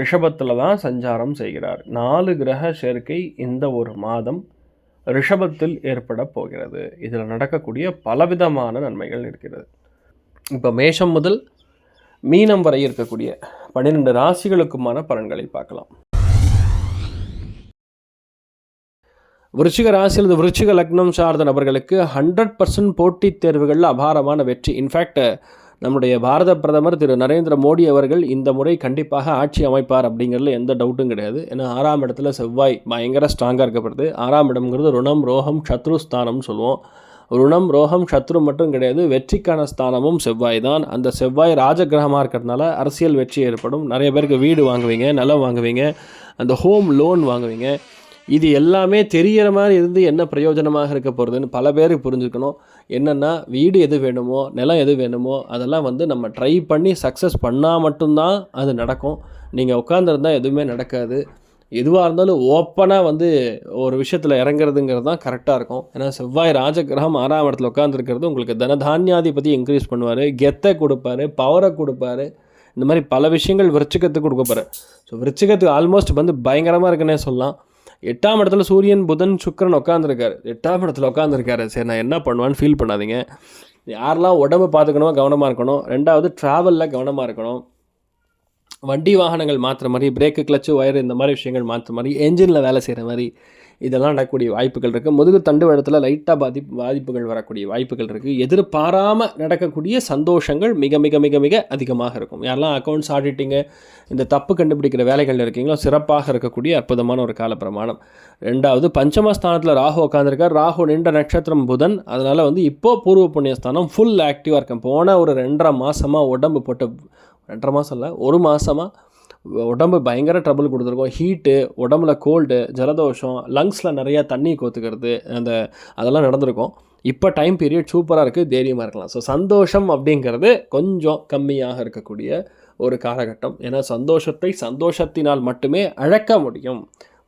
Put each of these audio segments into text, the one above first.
ரிஷபத்தில் தான் சஞ்சாரம் செய்கிறார். நாலு கிரக சேர்க்கை இந்த ஒரு மாதம் ரிஷபத்தில் ஏற்பட போகிறது. இதில் நடக்கக்கூடிய பலவிதமான நன்மைகள் இருக்கிறது. இப்போ மேஷம் முதல் மீனம் வரை இருக்கக்கூடிய பன்னிரெண்டு ராசிகளுக்குமான பலன்களை பார்க்கலாம். விருச்சிக ராசி அல்லது விருச்சிக லக்னம் சார்ந்த நபர்களுக்கு ஹண்ட்ரட் பர்சன்ட் போட்டித் தேர்வுகளில் அபாரமான வெற்றி. இன்ஃபேக்ட் நம்முடைய பாரத பிரதமர் திரு நரேந்திர மோடி அவர்கள் இந்த முறை கண்டிப்பாக ஆட்சி அமைப்பார் அப்படிங்கிறதுல எந்த டவுட்டும் கிடையாது. ஏன்னா ஆறாம் இடத்துல செவ்வாய் பயங்கர ஸ்ட்ராங்காக இருக்கப்படுது ஆறாம் இடம்ங்கிறது ருணம் ரோகம் சத்ரு ஸ்தானம்னு சொல்லுவோம். ருணம் ரோகம் சத்ரு மட்டும் கிடையாது வெற்றிக்கான ஸ்தானமும் செவ்வாய் தான். அந்த செவ்வாய் ராஜகிரகமாக இருக்கிறதுனால அரசியல் வெற்றி ஏற்படும். நிறைய பேருக்கு வீடு வாங்குவீங்க நிலம் வாங்குவீங்க அந்த ஹோம் லோன் வாங்குவீங்க. இது எல்லாமே தெரிகிற மாதிரி இருந்து என்ன பிரயோஜனமாக இருக்க போகிறதுன்னு பல பேருக்கு புரிஞ்சுக்கணும். என்னென்னா வீடு எது வேணுமோ நிலம் எது வேணுமோ அதெல்லாம் வந்து நம்ம ட்ரை பண்ணி சக்ஸஸ் பண்ணால் மட்டும்தான் அது நடக்கும். நீங்கள் உட்காந்துருந்தா எதுவுமே நடக்காது. எதுவாக இருந்தாலும் ஓப்பனாக வந்து ஒரு விஷயத்தில் இறங்குறதுங்கிறது தான் கரெக்டாக இருக்கும். ஏன்னா செவ்வாய் ராஜகிரகம் ஆறாம் இடத்துல உட்காந்துருக்கிறது உங்களுக்கு தனதானியாதிபதி இன்க்ரீஸ் பண்ணுவார் கெத்தை கொடுப்பாரு பவரை கொடுப்பாரு. இந்த மாதிரி பல விஷயங்கள் விருச்சிகத்துக்கு கொடுக்கப்பாரு ஸோ விருச்சிகத்துக்கு ஆல்மோஸ்ட் வந்து பயங்கரமாக இருக்குன்னே சொல்லலாம். எட்டாம் இடத்துல சூரியன் புதன் சுக்கிரன் உட்காந்துருக்காரு எட்டாம் இடத்துல உட்காந்துருக்காரு சரி நான் என்ன பண்ணுவேன்னு ஃபீல் பண்ணாதீங்க. யாரெல்லாம் உடம்பு பார்த்துக்கணும் கவனமாக இருக்கணும். ரெண்டாவது ட்ராவலில் கவனமாக இருக்கணும். வண்டி வாகனங்கள் மாற்றுற மாதிரி பிரேக்கு கிளச்சு ஒயர் இந்த மாதிரி விஷயங்கள் மாற்றுற மாதிரி என்ஜினில் வேலை செய்கிற மாதிரி இதெல்லாம் நடக்கக்கூடிய வாய்ப்புகள் இருக்குது முதுகு தண்டு இடத்துல லைட்டாக பாதி பாதிப்புகள் வரக்கூடிய வாய்ப்புகள் இருக்குது எதிர்பாராமல் நடக்கக்கூடிய சந்தோஷங்கள் மிக மிக மிக மிக அதிகமாக இருக்கும். யாரெல்லாம் அக்கௌண்ட்ஸ் ஆடிட்டிங்கு இந்த தப்பு கண்டுபிடிக்கிற வேலைகள் இருக்கீங்களோ சிறப்பாக இருக்கக்கூடிய அற்புதமான ஒரு கால பிரமாணம் ரெண்டாவது பஞ்சமஸ்தானத்தில் ராகு உட்காந்துருக்கார் ராகு நின்ற நட்சத்திரம் புதன். அதனால் வந்து இப்போது பூர்வ புண்ணியஸ்தானம் ஃபுல் ஆக்டிவாக இருக்கேன். போன ஒரு ரெண்டரை மாதமாக உடம்பு போட்ட ரெண்டரை மாதம் இல்லை ஒரு மாதமாக உடம்பு பயங்கர ட்ரபிள் கொடுத்துருக்கோம். ஹீட்டு உடம்புல கோல்டு ஜலதோஷம் லங்ஸில் நிறையா தண்ணி கோத்துக்கிறது அந்த அதெல்லாம் நடந்திருக்கும். இப்போ டைம் பீரியட் சூப்பராக இருக்குது தைரியமாக இருக்கலாம். ஸோ சந்தோஷம் அப்படிங்கிறது கொஞ்சம் கம்மியாக இருக்கக்கூடிய ஒரு காலகட்டம். ஏன்னா சந்தோஷத்தை சந்தோஷத்தினால் மட்டுமே அழக்க முடியும்.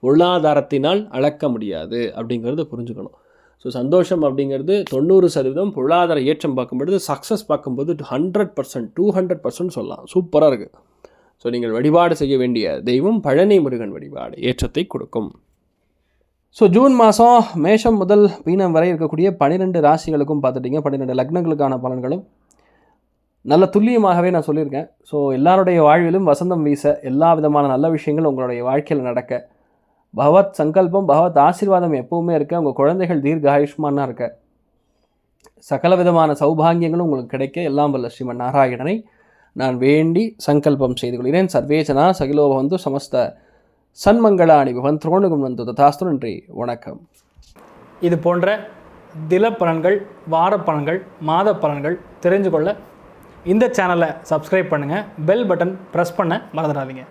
பொருளாதாரத்தினால் அளக்க முடியாது அப்படிங்கிறது புரிஞ்சுக்கணும். ஸோ சந்தோஷம் அப்படிங்கிறது தொண்ணூறு சதவீதம் பொருளாதார ஏற்றம் பார்க்கும்பொழுது சக்ஸஸ் பார்க்கும்போது hundred percent to hundred percent சொல்லலாம். சூப்பராக இருக்குது ஸோ நீங்கள் வழிபாடு செய்ய வேண்டிய தெய்வம் பழனி முருகன் வழிபாடு ஏற்றத்தை கொடுக்கும். ஸோ ஜூன் மாதம் மேஷம் முதல் மீனம் வரை இருக்கக்கூடிய பன்னிரெண்டு ராசிகளுக்கும் பார்த்துட்டிங்க. பன்னிரெண்டு லக்னங்களுக்கான பலன்களும் நல்ல துல்லியமாகவே நான் சொல்லியிருக்கேன். ஸோ எல்லாருடைய வாழ்விலும் வசந்தம் வீச எல்லா விதமான நல்ல விஷயங்களும் உங்களுடைய வாழ்க்கையில் நடக்க பகவத் சங்கல்பம் பகவத் ஆசீர்வாதம் எப்பவுமே இருக்க. உங்கள் குழந்தைகள் தீர்க்க ஆயுஷ்மானாக இருக்க. சகல விதமான சௌபாகியங்களும் உங்களுக்கு கிடைக்க. எல்லாம் வல்ல ஸ்ரீமன் நாராயணனை நான் வேண்டி சங்கல்பம் செய்து கொள்கிறேன். சர்வேஜனா சகிலோபவந்து சமஸ்த சன்மங்களாணி பவன் திரோணுகம் வந்து ததாஸ்து. நன்றி வணக்கம். இது போன்ற தில பலன்கள் வார பலன்கள் மாத பலன்கள் தெரிஞ்சு கொள்ள இந்த சேனலை சப்ஸ்கிரைப் பண்ணுங்கள் பெல் பட்டன் ப்ரெஸ் பண்ண மறந்துடாதீங்க.